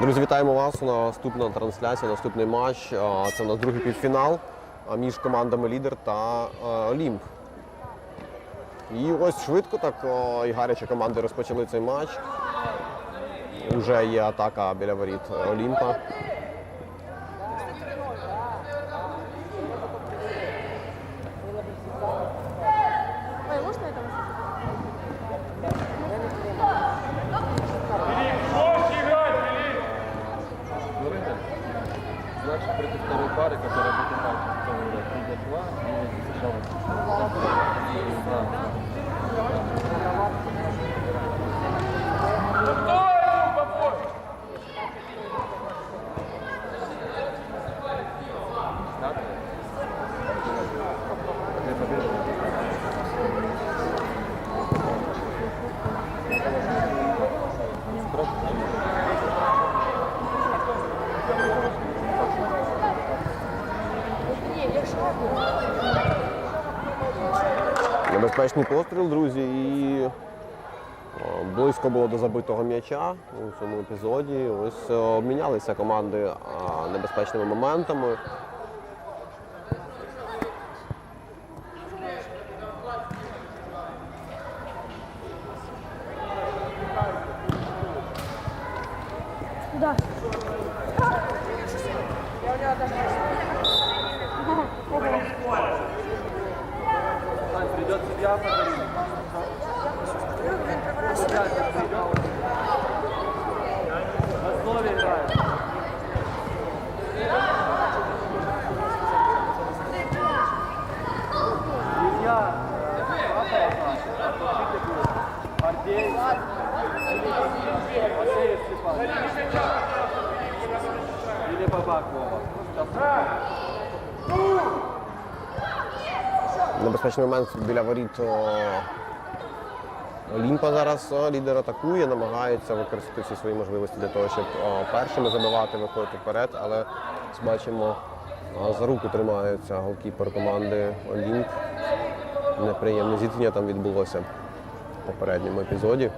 Друзі, вітаємо вас. Наступна трансляція, наступний матч. Це у нас другий півфінал між командами Лідер та Олімп. І ось швидко так і гарячі команди розпочали цей матч. Уже є атака біля воріт Олімпа. Небезпечний постріл, друзі, і близько було до забитого м'яча у цьому епізоді. Ось е, обмінялися команди небезпечними моментами. Небезпечний біля воріт Олімпа зараз о, лідер атакує, намагається використати всі свої можливості для того, щоб першими забивати, виходити вперед, але бачимо, за руку тримається голкіпер команди Олімп. Неприємне зіткнення там відбулося в попередньому епізоді.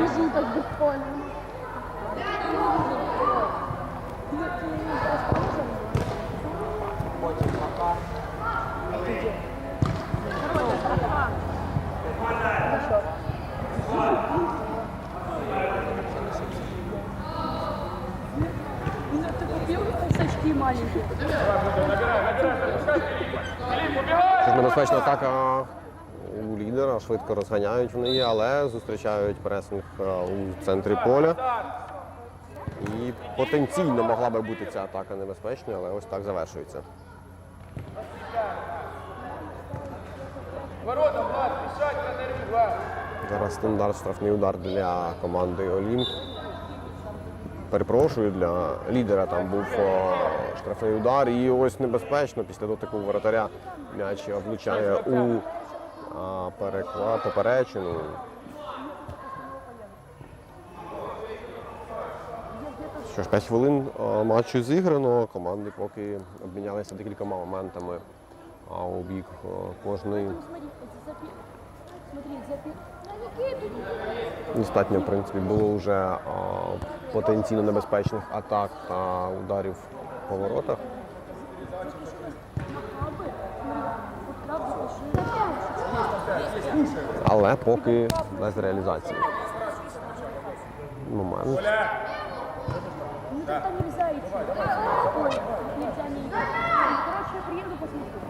Бежу так купил очки маленькие? Це ж небезпечна атака у лідера, швидко розганяють вони її, але зустрічають пресинг е, у центрі поля. І потенційно могла би бути ця атака небезпечною, але ось так завершується. Зараз стандарт штрафний удар для команди Олімп. перепрошую, для лідера там був е, штрафний удар. І ось небезпечно після дотику воротаря м'яч влучає у е, перекла, поперечину. Що ж, 5 хвилин матчу зіграно. Команди поки обмінялися декількома моментами а у бік кожної. А! Достатньо, в принципі, було вже потенційно небезпечних атак та ударів по воротах. Але поки без реалізації. Момент. Ну туда нельзя идти. Нельзя не идти. Короче, я приеду, посмотрю.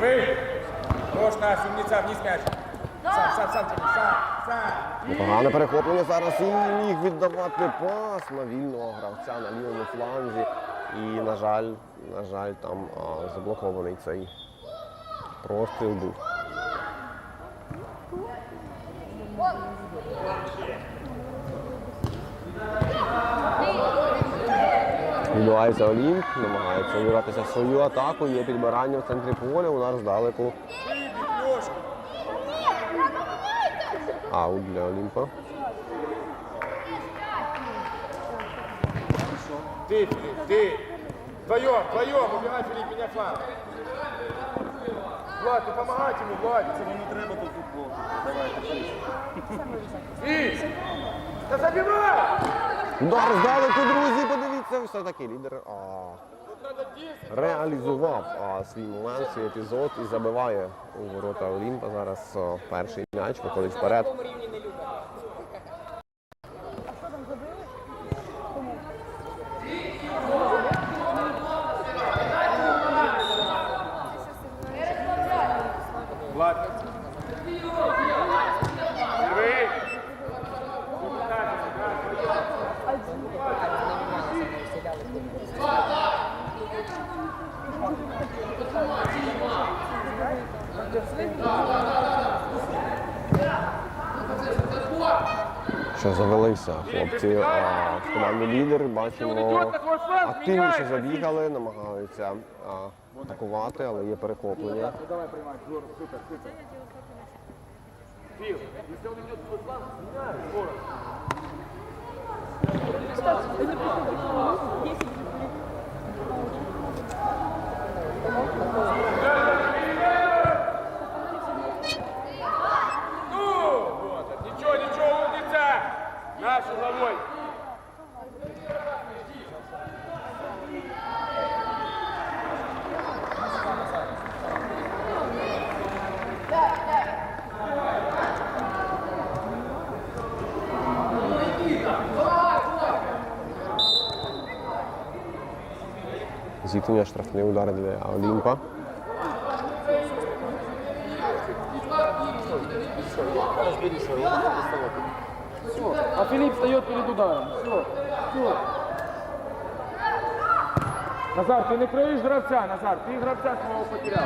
Первый. Ложь наш, умница, вниз мяч. Сам, сам, сам, сам, сам. Непогане перехоплення зараз і міг віддавати пас на вільного гравця на лівому фланзі. І, на жаль, на жаль, там а, заблокований цей простріл був. Відбувається Олімп, намагається вибратися свою атаку, є підбирання в центрі поля, удар здалеку. Аут для Олімпа. Ты, Филипп, ты. Вдвоем, вдвоем, убирай, Филипп, меня фланг. Влад, ты помогать ему, Влад. Це не треба тут футбол. Давай, Ти! Та забивай! Удар здалеку, друзі, подивіться, все-таки лідер а, реалізував а, свій момент, свій епізод і забиває у ворота Олімпа. Зараз а, перший м'яч виходить вперед. Що завелися хлопці а, в команді лідер. Бачимо, активніше забігали, намагаються а, атакувати, але є перехоплення. Давай Зіткнення штрафний удар для Олімпа. А Филипп встает перед ударом. Все, все. Назар, ты не кроешь гравца, Назар, ты гравца своего потерял.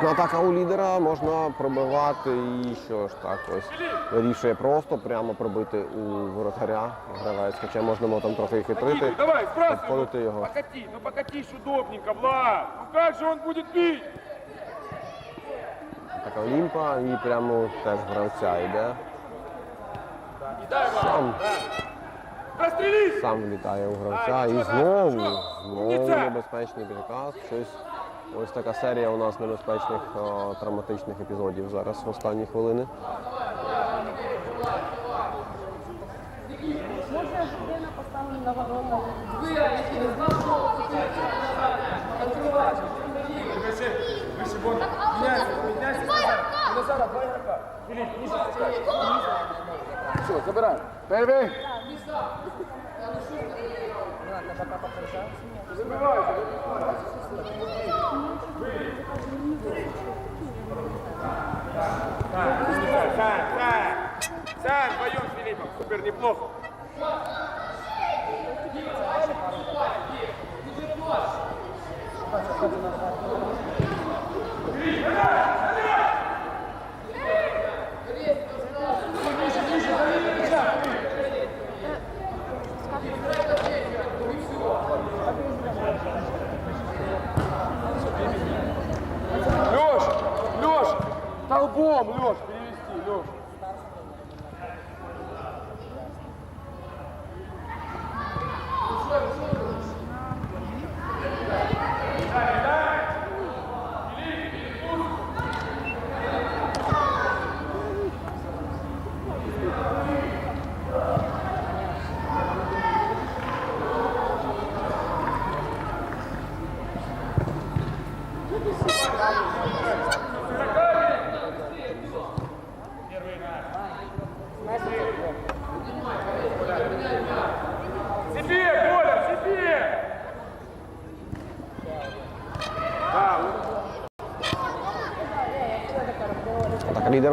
Класна атака у лідера, можна пробивати і що ж так ось вирішує просто прямо пробити у воротаря. Гравець, хоча можна було там трохи хитрити, Давай, обходити його. Покати, ну покатись удобненько, Влад. Ну как же он будет бить? Така Олімпа і прямо теж гравця йде. Сам, сам влітає у гравця і знову, знову небезпечний підказ. Щось ось така серія у нас небезпечних травматичних епізодів зараз в останні хвилини. Може, година поставлена на ворота. Супер, неплохо.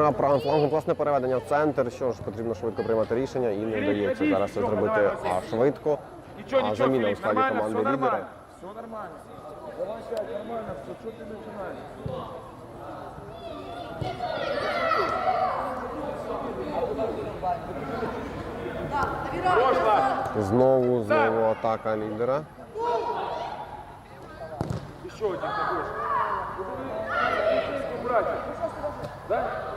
На правому флангу, власне переведення в центр. Що ж, потрібно швидко приймати рішення і не вдається зараз це зробити а, швидко. А заміна у складі все команди лідера. нормально. Все нормально. Все? Знову, знову атака лідера. Еще один такой. Да?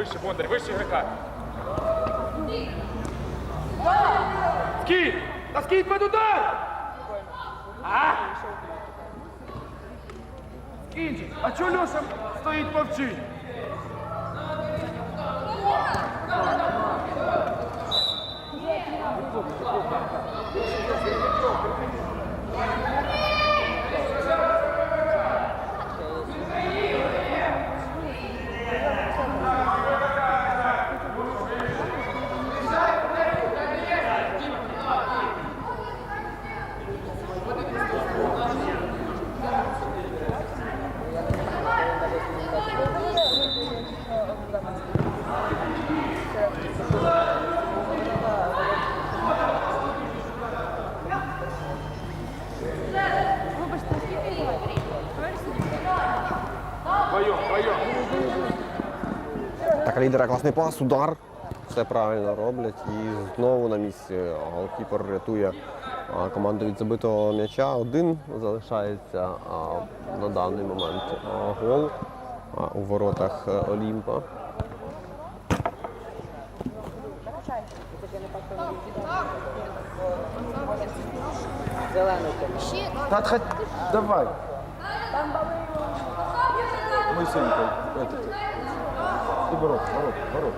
Выше, Бондарь, выше игрока. Скид! Да скид под удар! А? Скинчик, а чё Леша стоит молчит? Вдвоем, Так, лідера класний пас, удар. Все правильно роблять. І знову на місці голкіпер рятує а, команду від забитого м'яча. Один залишається а, на даний момент а, гол а, у воротах е, Олімпа. Да, хоть, давай. Мы с Энькой, этот. Ты ворот, ворот, ворот.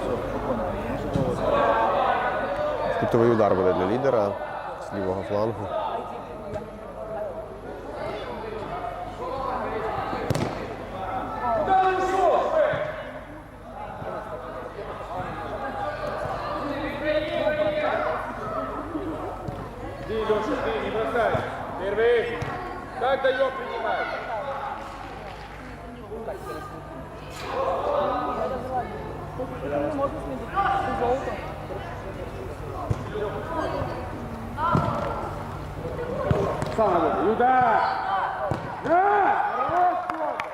Все. Кутовий удар буде для лідера з лівого флангу. Ты, Леша, ты не бросай. Первый. Как даем принимать? Сам работай. Удар! Да! Хорош, Петр!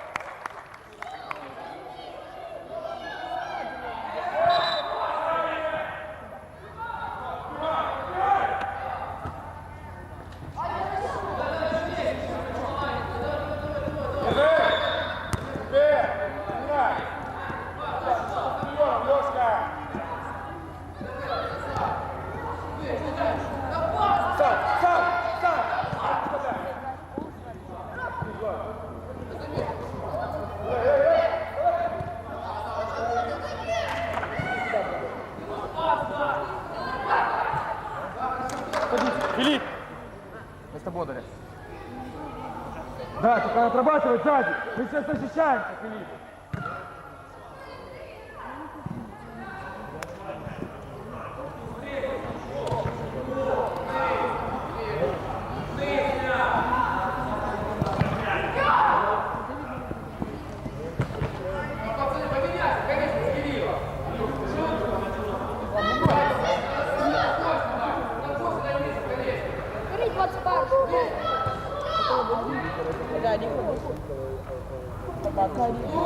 Да, сзади. Мы сейчас защищаемся, Филипп. Cần.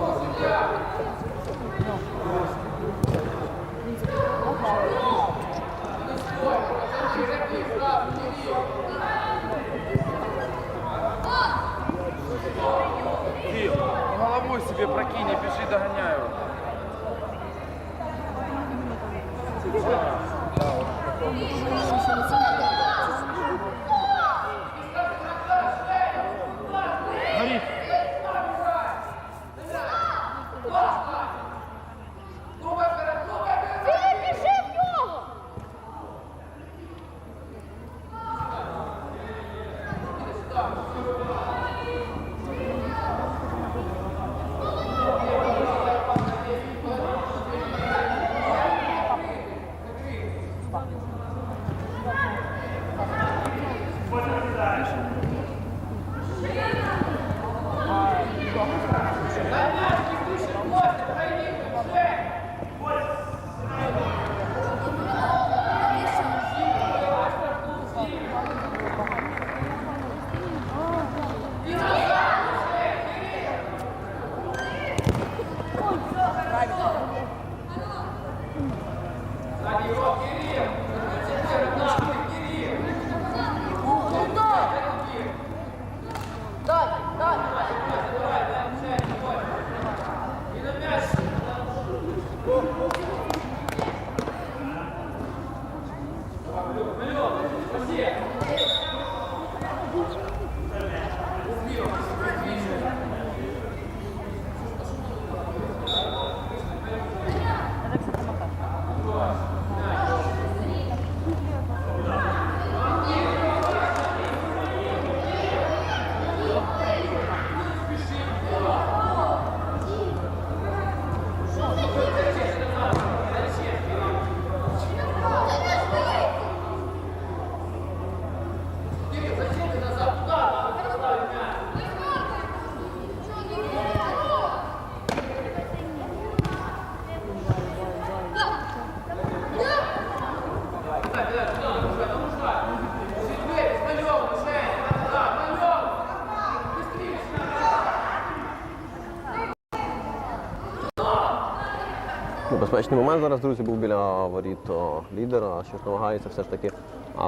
Небезпечний момент зараз, друзі, був біля воріт о, лідера, що намагається все ж таки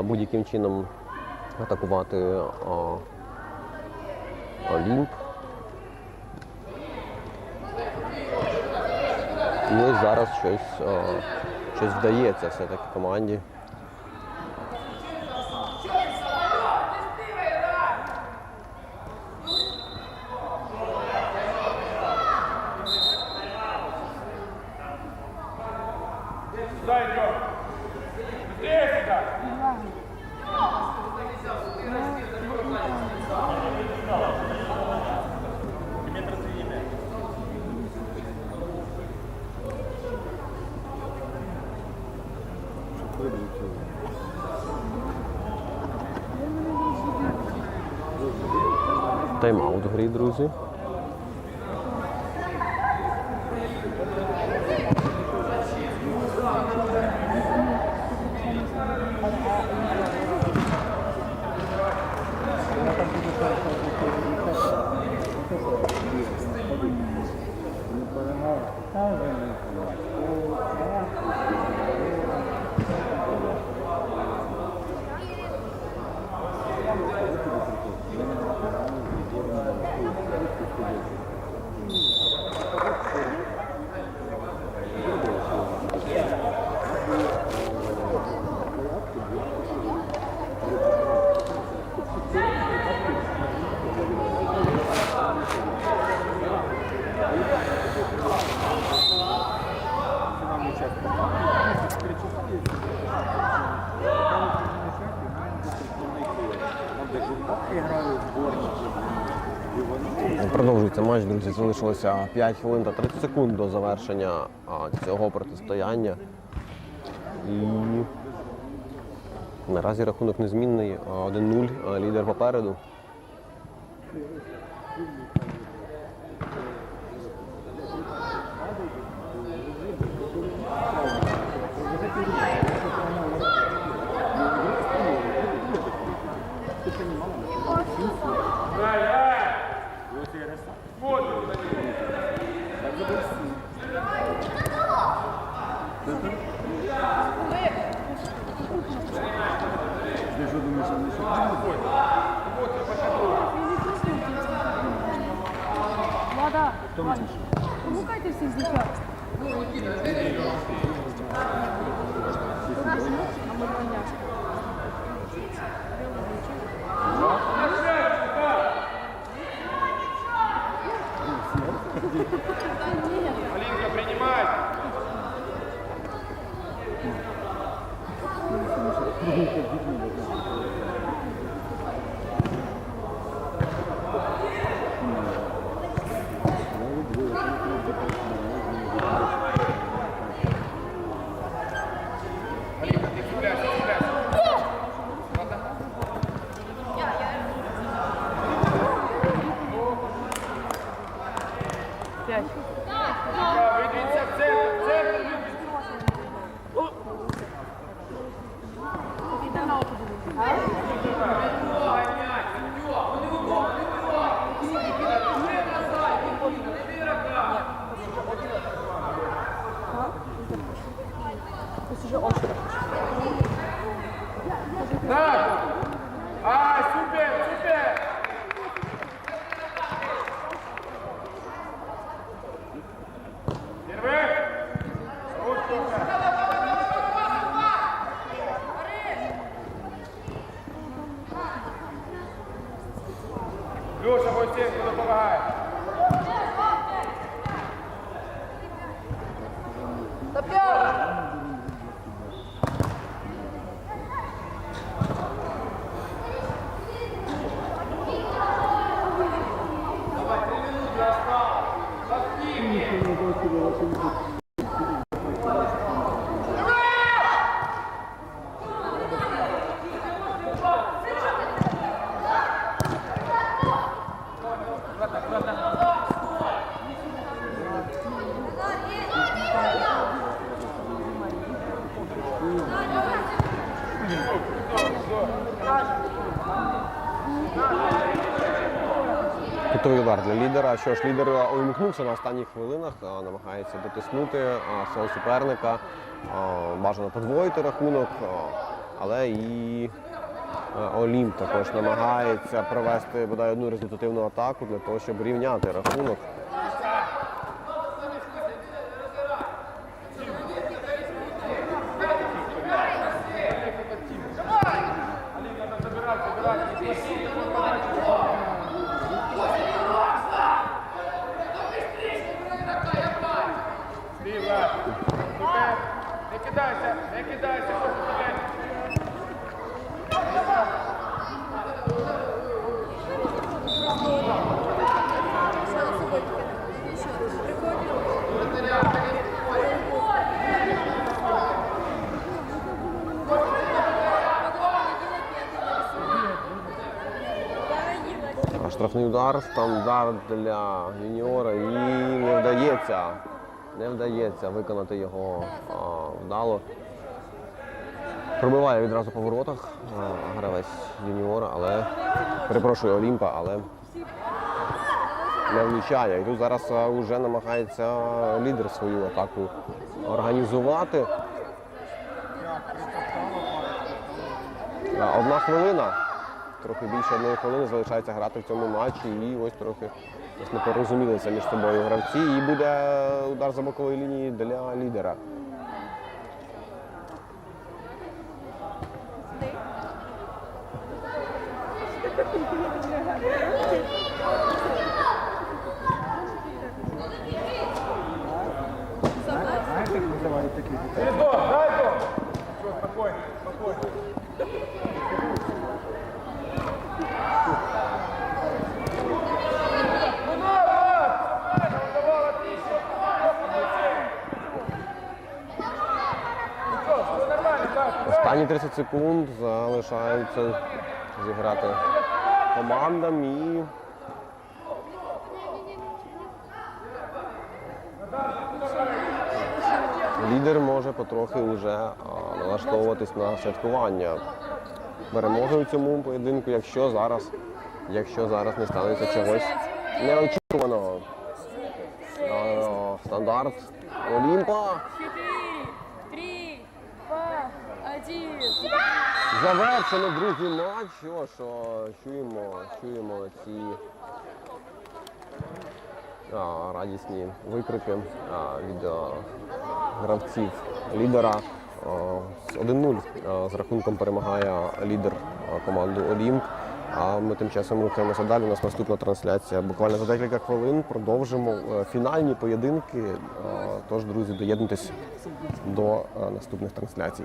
будь-яким чином атакувати о, Олімп. І ось зараз щось, о, щось вдається все-таки команді. Тайм-аут в грі, друзі. Залишилося 5 хвилин та 30 секунд до завершення цього протистояння. І наразі рахунок незмінний. 1-0. Лідер попереду. Кутовий удар для лідера. Що ж, лідер а, увімкнувся на останніх хвилинах, намагається дотиснути свого суперника, бажано подвоїти рахунок, але і Олімп також намагається провести бодай одну результативну атаку для того, щоб рівняти рахунок. Удар, стандарт для юніора і не вдається. Не вдається виконати його а, вдало. Пробиває відразу по воротах гравець юніора, але перепрошую Олімпа, але не влучає. І тут зараз вже намагається лідер свою атаку організувати. Одна хвилина. Трохи більше одної хвилини залишається грати в цьому матчі. І ось трохи ось не порозумілися між собою гравці. І буде удар за бокової лінії для лідера. Секунд залишаються зіграти командам і лідер може потрохи вже налаштовуватись на святкування перемоги у цьому поєдинку, якщо зараз, якщо зараз не станеться чогось неочікуваного. Стандарт Олімпа. Завершено, друзі, матч. Що ж, о, чуємо, чуємо ці а, радісні викрики а, від а, гравців лідера. А, з 1-0 з рахунком перемагає лідер команди Олімп. А ми тим часом рухаємося далі. У нас наступна трансляція. Буквально за декілька хвилин продовжимо е, фінальні поєдинки. Тож, друзі, доєднуйтесь до е, наступних трансляцій.